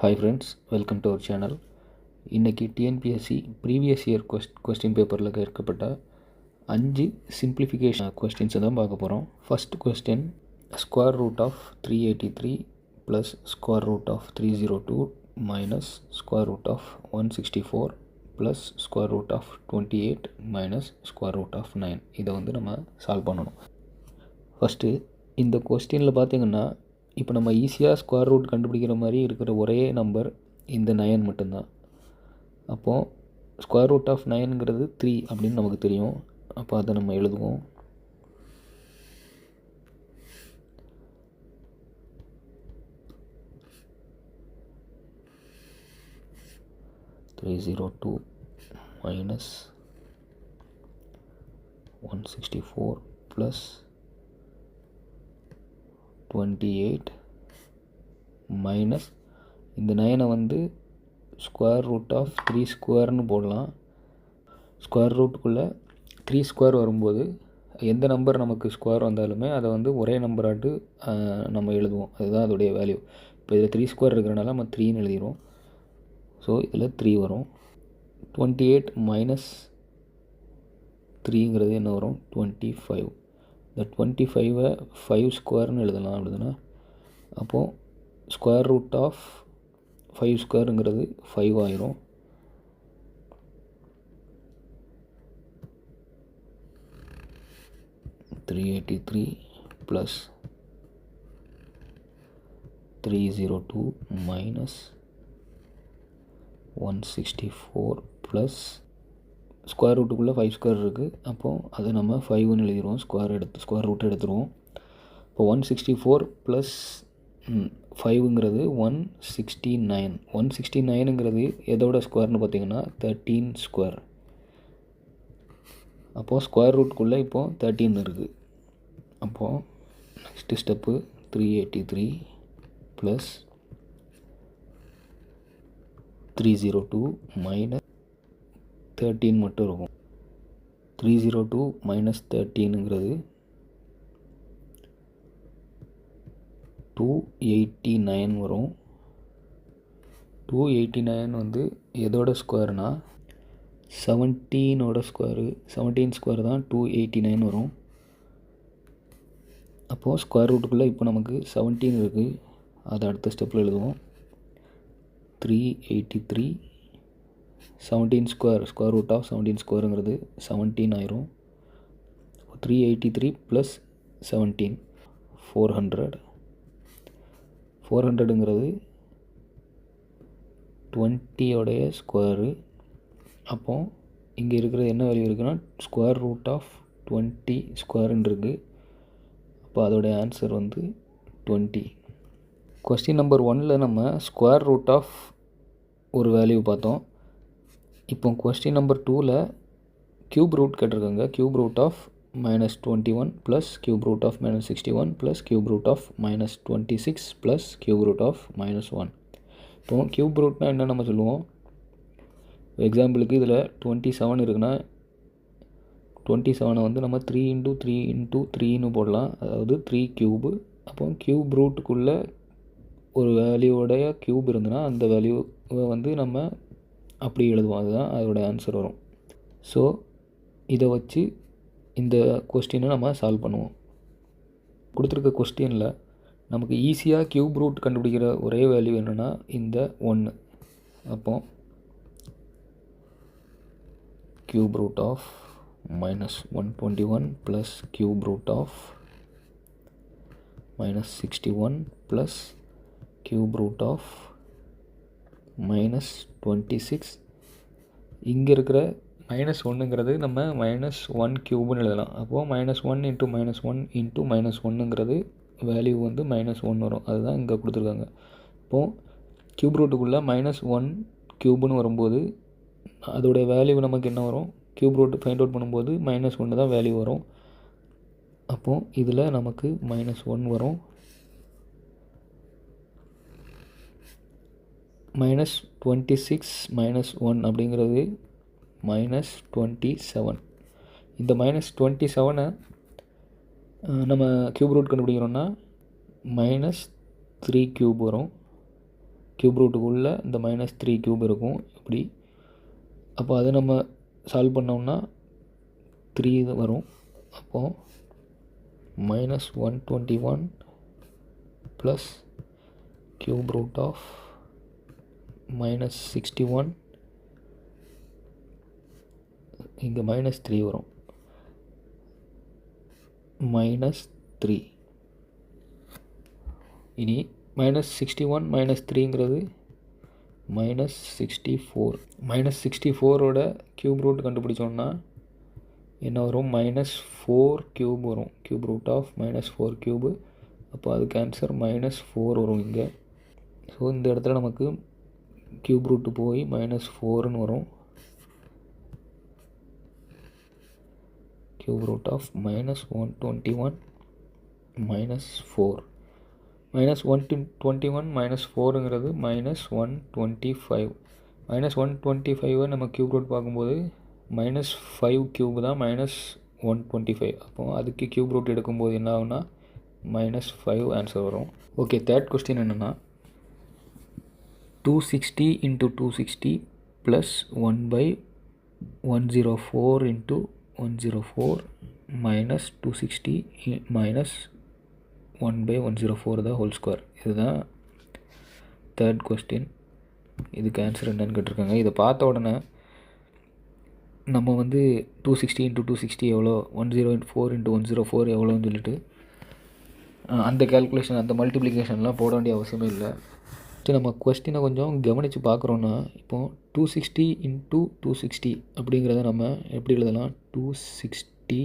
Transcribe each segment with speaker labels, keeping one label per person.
Speaker 1: Hi friends welcome to our channel இன்றைக்கி TNPSC previous year quest question பேப்பரில் கேட்கப்பட்ட அஞ்சு சிம்பிளிஃபிகேஷன் கொஸ்டின்ஸை தான் பார்க்க போகிறோம் first question square root of three eighty three plus square root of three zero two minus square root of one sixty four plus square root of twenty eight minus square root of nine இதை வந்து நம்ம solve பண்ணணும். First இந்த கொஸ்டினில் பார்த்திங்கன்னா இப்போ நம்ம ஈஸியாக ஸ்கொயர் ரூட் கண்டுபிடிக்கிற மாதிரி இருக்கிற ஒரே நம்பர் இந்த நயன் மட்டும்தான். அப்போது ஸ்கொயர் ரூட் ஆஃப் நயனுங்கிறது த்ரீ அப்படின்னு நமக்கு தெரியும். அப்போ அதை நம்ம எழுதுவோம். Three zero two minus one sixty four plus twenty eight minus இந்த நைனை வந்து ஸ்கொயர் ரூட் ஆஃப் த்ரீ ஸ்கொயர்னு போடலாம். ஸ்கொயர் ரூட்டுக்குள்ளே த்ரீ ஸ்கொயர் வரும்போது எந்த நம்பர் நமக்கு ஸ்கொயர் வந்தாலுமே அதை வந்து ஒரே நம்பராட்டு நம்ம எழுதுவோம். அதுதான் அதோடைய வேல்யூ இப்போ இதில் த்ரீ ஸ்கொயர் இருக்கிறனால நம்ம த்ரீன்னு எழுதிடுவோம். ஸோ இதில் த்ரீ வரும். டுவெண்ட்டி எயிட் மைனஸ் த்ரீங்கிறது என்ன வரும்? டுவெண்ட்டி ஃபைவ் இந்த டுவெண்ட்டி ஃபைவை ஃபைவ் ஸ்கொயர்னு எழுதலாம். அப்படின்னா அப்போது ஸ்கொயர் ரூட் ஆஃப் ஃபைவ் ஸ்கொயருங்கிறது ஃபைவ் ஆயிரும். Three eighty three plus three zero two minus one sixty four plus square ரூட்டுக்குள்ளே five square இருக்குது அப்போது அதை நம்ம ஃபைவ்னு எழுதிடுவோம். ஸ்கொயர் எடுத்து ஸ்கொயர் ரூட் எடுத்துருவோம். இப்போ one sixty four plus ஃபைவுங்கிறது one sixty nine one sixty நைனுங்கிறது எதோட ஸ்கொயர்னு பார்த்தீங்கன்னா தேர்ட்டீன் ஸ்கொயர் அப்போது ஸ்கொயர் ரூட்குள்ளே இப்போது தேர்ட்டீன் இருக்குது அப்போது next step three eighty three plus three zero two minus thirteen மட்டும் இருக்கும். த்ரீ ஜீரோ டூ மைனஸ் தேர்ட்டீனுங்கிறது டூ எயிட்டி நைன் வரும். டூ எயிட்டி நைன் வந்து எதோட ஸ்கொயர்னால் செவன்டீனோட ஸ்கொயரு செவன்டீன் ஸ்கொயர் தான் டூ எயிட்டி நைன் வரும். அப்போது ஸ்கொயர் ரூட்டுக்குள்ளே இப்போ நமக்கு செவன்டீன் இருக்குது அதை அடுத்த ஸ்டெப்பில் எழுதுவோம். Three eighty three seventeen square square root of seventeen ஸ்கொயருங்கிறது seventeen ஆயிரும். Three eighty three plus seventeen four hundred four ஹண்ட்ரடுங்கிறது டுவெண்ட்டியோடைய ஸ்கொயரு அப்போ இங்கே இருக்கிற என்ன வேல்யூ இருக்குன்னா ஸ்கொயர் ரூட் ஆஃப் டுவெண்ட்டி ஸ்கொயருன்னு இருக்குது அப்போ அதோடைய ஆன்சர் வந்து டுவெண்ட்டி கொஸ்டின் நம்பர் ஒனில் நம்ம ஸ்கொயர் ரூட் ஆஃப் ஒரு வேல்யூ பார்த்தோம். இப்போ கொஸ்டின் நம்பர் டூவில் க்யூப் ரூட் கேட்டிருக்காங்க. Cube root of minus twenty one plus cube root of minus sixty one plus cube root of minus twenty six plus cube root of minus one இப்போ cube ரூட்னால் என்ன நம்ம சொல்லுவோம். எக்ஸாம்பிளுக்கு இதில் twenty seven இருக்குன்னா twenty செவனை வந்து நம்ம த்ரீ இன்ட்டு த்ரீ இன்ட்டு த்ரீன்னு போடலாம். அதாவது த்ரீ க்யூபு அப்போ க்யூப் ரூட்டுக்குள்ளே ஒரு வேல்யூவோடைய க்யூப் இருந்ததுன்னா அந்த வேல்யூவை வந்து நம்ம அப்படி எழுதுவோம். அதுதான் அதோட ஆன்சர் வரும். ஸோ இதை வச்சு இந்த கொஸ்டினை நம்ம சால்வ் பண்ணுவோம். கொடுத்துருக்க கொஸ்டினில் நமக்கு ஈஸியாக க்யூப் ரூட் கண்டுபிடிக்கிற ஒரே வேல்யூ என்னென்னா இந்த ஒன்று அப்போ cube root of minus one twenty one plus cube root of minus sixty one plus cube root of minus twenty six இங்கே இருக்கிற மைனஸ் ஒன்றுங்கிறது நம்ம மைனஸ் ஒன் க்யூப்னு எழுதலாம். அப்போது minus one into minus one into minus ஒன்றுங்கிறது value வந்து minus one வரும். அதுதான் இங்கே கொடுத்துருக்காங்க. இப்போது க்யூப் ரூட்டுக்குள்ளே மைனஸ் ஒன் க்யூப்னு வரும்போது அதோடைய வேல்யூ நமக்கு என்ன வரும்? க்யூப் ரூட் ஃபைண்ட் அவுட் பண்ணும்போது மைனஸ் ஒன்று தான் வேல்யூ வரும். அப்போது இதில் நமக்கு மைனஸ் ஒன் வரும். Minus twenty six minus one அப்படிங்கிறது மைனஸ் டுவெண்ட்டி செவன் இந்த மைனஸ் டுவெண்ட்டி செவனை நம்ம க்யூப் ரூட் கண்டுபிடிக்கிறோன்னா மைனஸ் த்ரீ க்யூப் வரும். க்யூப் ரூட்டுக்குள்ளே இந்த மைனஸ் த்ரீ க்யூப் இருக்கும். இப்படி. அப்போ அதை நம்ம சால்வ் பண்ணோம்னா த்ரீ வரும். அப்போது minus one twenty one plus cube root of minus sixty one இங்கே மைனஸ் த்ரீ வரும். மைனஸ் த்ரீ இனி minus sixty one minus த்ரீங்கிறது minus sixty four minus sixty ஃபோரோட க்யூப் ரூட் கண்டுபிடிச்சோன்னா என்ன வரும்? மைனஸ் ஃபோர் க்யூப் வரும். Cube root of minus four cube அப்போ அதுக்கு ஆன்சர் மைனஸ் ஃபோர் வரும் இங்கே. ஸோ இந்த இடத்துல நமக்கு க்யூப் ரூட்டு போய் மைனஸ் ஃபோர்னு வரும். Cube root of minus one twenty one minus four minus one twenty one minus ஃபோருங்கிறது minus one twenty five minus one twenty ஃபைவை நம்ம க்யூப் ரூட் பார்க்கும்போது மைனஸ் ஃபைவ் க்யூப் தான் மைனஸ் ஒன் டுவெண்ட்டி ஃபைவ் அப்போது அதுக்கு cube root எடுக்கும்போது என்ன ஆகுனா minus five answer வரும். ஓகே தேர்ட் கொஸ்டின் என்னென்னா two sixty into two sixty plus one by one zero four into one zero four minus two sixty minus one by one zero four தான் whole square இதுதான் third question இதுக்கு answer என்னன்னு கேட்டிருக்காங்க. இதை பார்த்த உடனே நம்ம வந்து two sixty into two sixty எவ்வளோ? One zero into four into one zero four எவ்வளோன்னு சொல்லிட்டு அந்த கேல்குலேஷன் அந்த மல்டிப்ளிகேஷன்லாம் போட வேண்டிய அவசியமே இல்லை. ஃபஸ்ட்டு நம்ம கொஸ்டினை கொஞ்சம் கவனித்து பார்க்குறோன்னா இப்போது two sixty into two sixty அப்படிங்கிறத நம்ம எப்படி எழுதலாம்? டூ சிக்ஸ்டி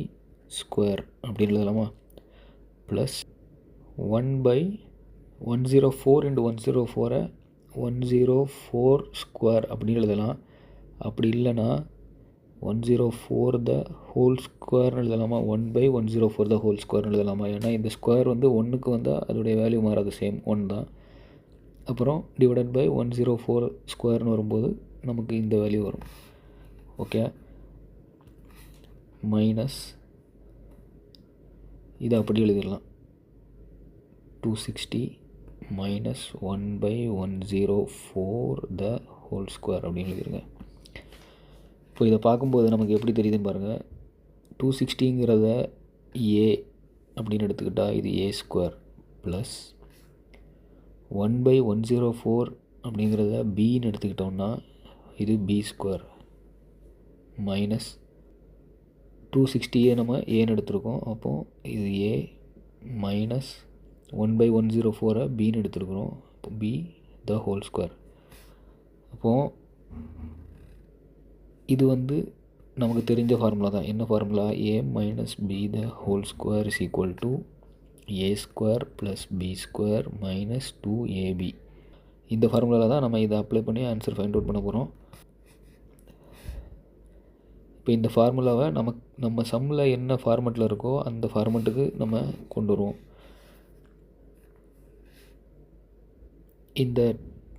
Speaker 1: ஸ்கொயர் அப்படின்னு எழுதலாமா? Plus one by one zero four into one zero ஃபோரை ஒன் ஜீரோ ஃபோர் ஸ்கொயர் அப்படின்னு எழுதலாம். அப்படி இல்லைன்னா one zero four the whole ஸ்கொயர்னு எழுதலாமா? One by one zero four the whole ஸ்கொயர்னு எழுதலாமா? ஏன்னா இந்த ஸ்கொயர் வந்து ஒன்றுக்கு வந்தால் அதோடைய வேல்யூ மாறாது சேம் ஒன் தான். அப்புறம் divided by one zero four ஸ்கொயர்னு வரும்போது நமக்கு இந்த வேல்யூ வரும். ஓகே மைனஸ் இதை அப்படி எழுதிடலாம். Two sixty minus one by one zero four the whole square அப்படின்னு எழுதிருங்க. இப்போ இதை பார்க்கும்போது நமக்கு எப்படி தெரியுதுன்னு பாருங்கள் டூ சிக்ஸ்டிங்கிறத ஏ அப்படின்னு எடுத்துக்கிட்டால் இது A square plus one by one zero four அப்படிங்கிறத பின்னு எடுத்துக்கிட்டோம்னா இது பி ஸ்கொயர் மைனஸ் டூ சிக்ஸ்டியே நம்ம ஏன்னு எடுத்திருக்கோம். அப்போது இது A minus one by one zero ஃபோரை பின்னு எடுத்துருக்குறோம். அப்போ பி த ஹோல் ஸ்கொயர் அப்போது இது வந்து நமக்கு தெரிஞ்ச ஃபார்முலா தான். என்ன formula A minus B the whole square is equal to A square plus B square minus two AB இந்த ஃபார்முலாவில் தான் நம்ம இதை அப்ளை பண்ணி ஆன்சர் ஃபைண்ட் அவுட் பண்ண போகிறோம் இப்போ இந்த ஃபார்முலாவை நமக்கு நம்ம சம்மில் என்ன ஃபார்மெட்டில் இருக்கோ அந்த ஃபார்மெட்டுக்கு நம்ம கொண்டு வருவோம். இந்த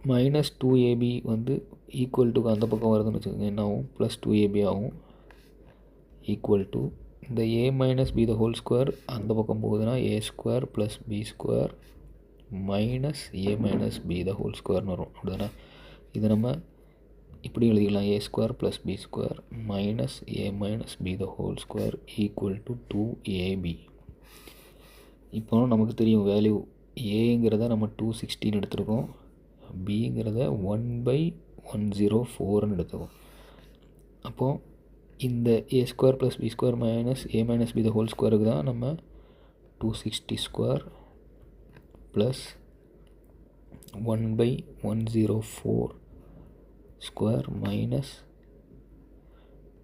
Speaker 1: மைனஸ் டூ ஏபி வந்து ஈக்குவல் டுக்கு அந்த பக்கம் வருதுன்னு வச்சுக்கோங்க என்ன ஆகும்? ப்ளஸ் டூ ஏபி ஆகும். ஈக்குவல் டு இந்த A minus B the whole square அந்த பக்கம் போகுதுன்னா A square plus B square minus A minus B the whole ஸ்கொயர்னு வரும். அப்படிதானே இது நம்ம இப்படி எழுதிக்கலாம். A square plus B square minus A minus B the whole square equal to two AB இப்போ நமக்கு தெரியும் வேல்யூ ஏங்கிறத நம்ம டூ சிக்ஸ்டின்னு எடுத்துருக்கோம். பிங்கிறத ஒன் பை ஒன் ஜீரோ ஃபோர்னு எடுத்துக்கோம். அப்போது இந்த A square plus B square minus A minus B the whole ஸ்கொயருக்கு தான் நம்ம two sixty square plus one by one zero four square minus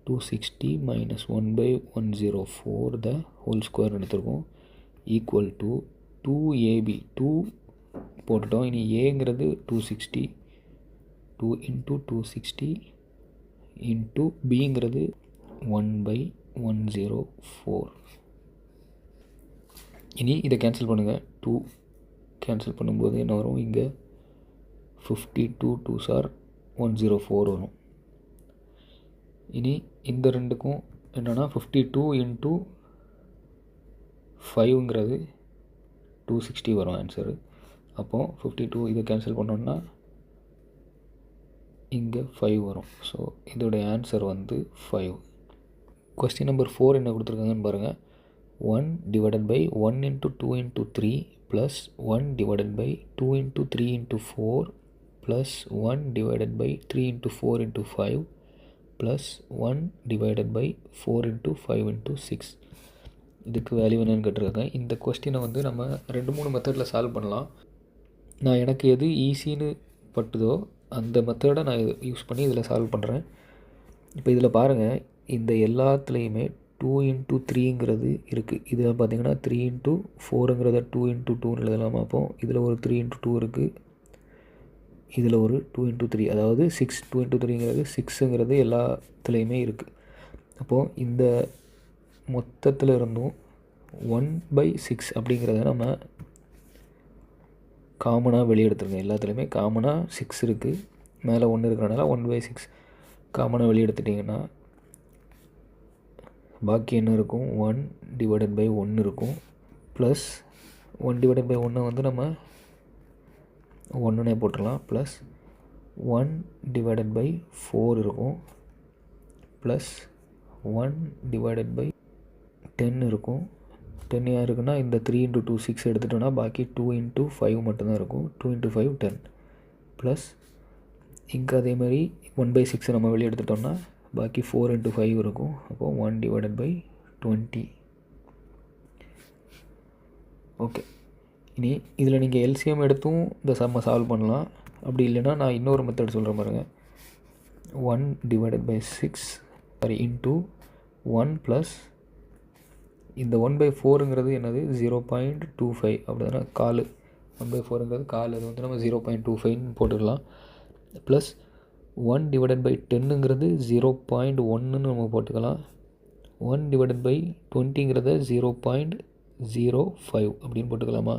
Speaker 1: two sixty minus one by one zero four the whole square எடுத்திருக்கோம். Equal to two AB two போட்டுட்டோம். இனி ஏங்கிறது two sixty two into two sixty into பிங்கிறது one by one zero four இனி இதை cancel பண்ணுங்கள் two cancel பண்ணும்போது என்ன வரும்? இங்கே fifty two two sir one zero four வரும். இனி இந்த ரெண்டுக்கும் என்னென்னா ஃபிஃப்டி டூ இன்ட்டு ஃபைவ்ங்கிறது டூ சிக்ஸ்டி வரும் ஆன்சரு அப்போது ஃபிஃப்டி டூ இதை கேன்சல் பண்ணோன்னா இங்கே ஃபைவ் வரும். ஸோ இதோடைய ஆன்சர் வந்து ஃபைவ் கொஸ்டின் நம்பர் ஃபோர் என்ன கொடுத்துருக்காங்கன்னு பாருங்கள் one divided by one into two into three plus one divided by two into three into four plus one divided by three into four into five plus one divided by four into five into six இதுக்கு value என்னன்னு கேட்டிருக்காங்க. இந்த கொஸ்டினை வந்து நம்ம ரெண்டு மூணு மெத்தடில் சால்வ் பண்ணலாம். நான் எனக்கு எது ஈஸின்னு பட்டுதோ அந்த மெத்தடை நான் யூஸ் பண்ணி இதில் சால்வ் பண்ணுறேன் இப்போ இதில் பாருங்கள் இந்த எல்லாத்துலேயுமே டூ இன்ட்டு த்ரீங்கிறது இருக்குது இதில் பார்த்தீங்கன்னா த்ரீ இன்ட்டு ஃபோருங்கிறத டூ இன்ட்டு டூன்னு எழுதலாமா அப்போ? இதில் ஒரு த்ரீ இன்ட்டு டூ இருக்குது இதில் ஒரு டூ இன்ட்டு த்ரீ அதாவது சிக்ஸ் டூ இன்ட்டு த்ரீங்கிறது சிக்ஸுங்கிறது எல்லாத்துலேயுமே இருக்குது அப்போது இந்த மொத்தத்தில் இருந்தும் ஒன் பை சிக்ஸ் அப்படிங்கிறத நம்ம காமனாக வெளியெடுத்துருக்கோம். எல்லாத்துலேயுமே காமனாக சிக்ஸ் இருக்குது மேலே ஒன்று இருக்கிறனால ஒன் பை சிக்ஸ் காமனாக வெளியெடுத்துட்டிங்கன்னா பாக்கி என்ன இருக்கும்? ஒன் டிவைடட் பை ஒன்று இருக்கும். ப்ளஸ் ஒன் டிவைடட் பை ஒன்றை வந்து நம்ம ஒன்றுனே போட்டுடலாம் plus one divided by four இருக்கும். Plus one divided by ten இருக்கும். டென் யார் இருக்குன்னா இந்த த்ரீ இன்ட்டு டூ சிக்ஸ் எடுத்துட்டோன்னா பாக்கி டூ இன்ட்டு ஃபைவ் மட்டும்தான் இருக்கும். Two into five ten plus இங்கே அதேமாதிரி ஒன் பை சிக்ஸை நம்ம வெளியே எடுத்துட்டோம்னா பாக்கி ஃபோர் இன்ட்டு ஃபைவ் இருக்கும். அப்போது one divided by twenty okay இனி இதில் நீங்கள் எல்சிஎம் எடுத்தும் இந்த சம்மை சால்வ் பண்ணலாம். அப்படி இல்லைன்னா நான் இன்னொரு மெத்தட் சொல்கிறேன் பாருங்கள் one divided by six sorry into one plus இந்த ஒன் பை ஃபோருங்கிறது என்னது? ஜீரோ பாயிண்ட் டூ ஃபைவ் அப்படி தானே கால் ஒன் பை ஃபோருங்கிறது கால். அது வந்து நம்ம ஜீரோ பாயிண்ட் டூ ஃபைவ்னு போட்டுக்கலாம். ப்ளஸ் ஒன் டிவைடட் பை டென்னுங்கிறது ஜீரோ பாயிண்ட் ஒன்றுன்னு நம்ம போட்டுக்கலாம். ஒன் டிவைடட் பை டுவெண்ட்டிங்கிறத ஜீரோ பாயிண்ட் ஜீரோ ஃபைவ் அப்படின்னு போட்டுக்கலாமா?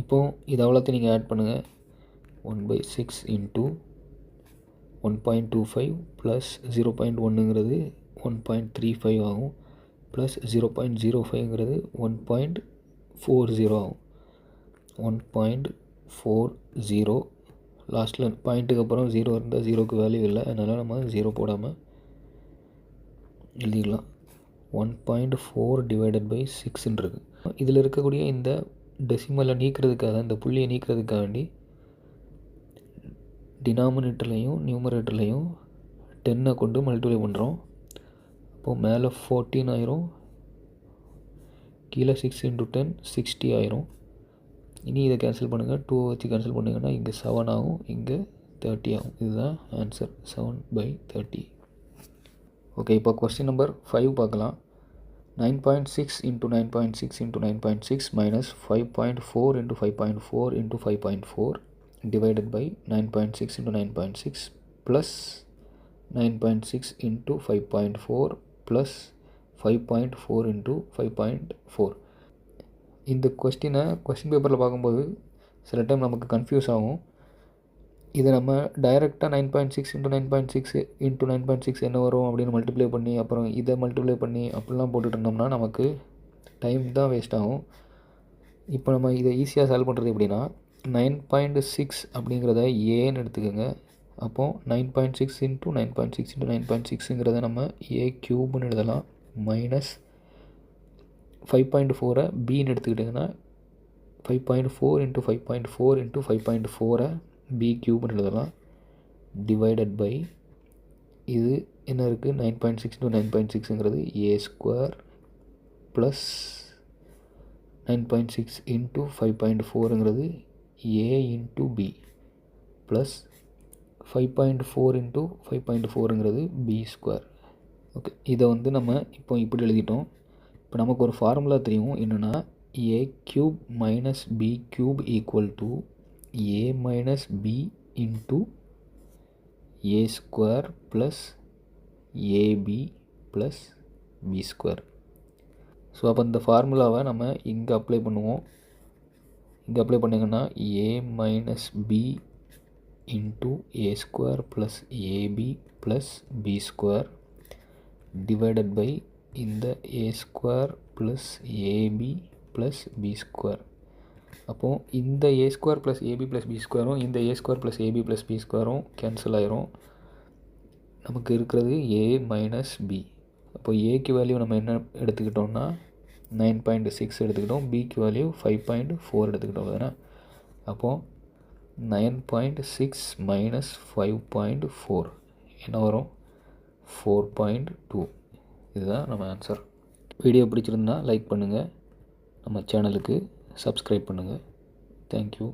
Speaker 1: இப்போது இது அவ்வளோத்தையும் நீங்கள் ஆட் பண்ணுங்கள் one by six into one point two five plus zero point ஒன்றுங்கிறது one point three five ஆகும். ப்ளஸ் ஜீரோ பாயிண்ட் ஜீரோ ஃபைவ்ங்கிறது ஒன் பாயிண்ட் ஃபோர் ஜீரோ ஆகும். ஒன் பாயிண்ட் ஃபோர் ஜீரோ லாஸ்ட்டில் பாயிண்ட்டுக்கு அப்புறம் ஜீரோ இருந்தால் ஜீரோக்கு வேல்யூ இல்லை. அதனால் நம்ம ஜீரோ போடாமல் எழுதிக்கலாம் one point four divided by சிக்ஸ்ன்னு இருக்குது இதில் இருக்கக்கூடிய இந்த டெசிமலை நீக்கிறதுக்காக இந்த புள்ளியை நீக்கிறதுக்காக வேண்டி டினாமினேட்டர்லேயும் நியூமரேட்டர்லேயும் டென்னை கொண்டு மல்டிப்ளை பண்ணுறோம் அப்போது மேலே ஃபோர்டீன் ஆயிரும். கீழே சிக்ஸ் இன்ட்டு டென் சிக்ஸ்டி ஆயிரும். இனி இதை கேன்சல் பண்ணுங்கள் டூ வச்சு கேன்சல் பண்ணிங்கன்னா இங்கே செவன் ஆகும். இங்கே தேர்ட்டி ஆகும். இதுதான் answer seven by thirty okay இப்போ கொஸ்டின் நம்பர் ஃபைவ் பார்க்கலாம். Nine point six into nine point six into nine point six minus five point four into five point four into five point four divided by 9.6 into 9.6 plus 9.6 into 5.4 plus 5.4 into 5.4 இந்த கொஸ்டினை question பேப்பரில் பார்க்கும்போது சில time நமக்கு confuse ஆகும். இதை நம்ம டைரெக்டாக nine point six into nine point six into nine point six என்ன வரும் அப்படின்னு மல்டிப்ளை பண்ணி அப்புறம் இதை மல்டிப்ளை பண்ணி அப்படிலாம் போட்டுட்டு இருந்தோம்னா நமக்கு டைம் தான் வேஸ்ட் ஆகும். இப்போ நம்ம இதை ஈஸியாக சால்வ் பண்ணுறது எப்படின்னா நைன் பாயிண்ட் சிக்ஸ் அப்படிங்கிறத ஏன்னு எடுத்துக்கோங்க. அப்போது nine point six into nine point six into nine point சிக்ஸுங்கிறத நம்ம ஏ க்யூப்னு எழுதலாம். மைனஸ் ஃபைவ் பாயிண்ட் ஃபோரை பின்னு எடுத்துக்கிட்டிங்கன்னா five point four into five point four into five point ஃபோரை பி க்யூப்னு எழுதலாம். டிவைடட் பை இது என்ன இருக்குது nine point six to nine point சிக்ஸுங்கிறது A square plus nine point six into five point ஃபோருங்கிறது A into B plus five point four into five point ஃபோருங்கிறது B square okay இதை வந்து நம்ம இப்போ இப்படி எழுதிட்டோம். இப்போ நமக்கு ஒரு ஃபார்முலா தெரியும். என்னென்னா A cube minus B cube equal to A minus B into A square plus AB plus B square so அப்போ இந்த ஃபார்முலாவை நம்ம இங்கே அப்ளை பண்ணுவோம். இங்கே அப்ளை பண்ணிங்கன்னா A minus B into A square plus AB plus B square divided by இந்த A square plus AB plus B square அப்போது இந்த A square plus AB plus B ஸ்கொயரும் இந்த A square plus AB plus B ஸ்கொயரும் cancel ஆயிரும். நமக்கு இருக்கிறது ஏ minus B அப்போ ஏக்கு value நம்ம என்ன எடுத்துக்கிட்டோம்னா நைன் பாயிண்ட் சிக்ஸ் எடுத்துக்கிட்டோம். பிக்கு வேல்யூ ஃபைவ் பாயிண்ட் ஃபோர் எடுத்துக்கிட்டோம் தானே? அப்போது nine point six minus five point four என்ன வரும்? ஃபோர் பாயிண்ட் டூ இதுதான் நம்ம ஆன்சர் வீடியோ பிடிச்சிருந்தா லைக் பண்ணுங்கள் நம்ம சேனலுக்கு சப்ஸ்கிரைப் பண்ணுங்கள் தேங்க்யூ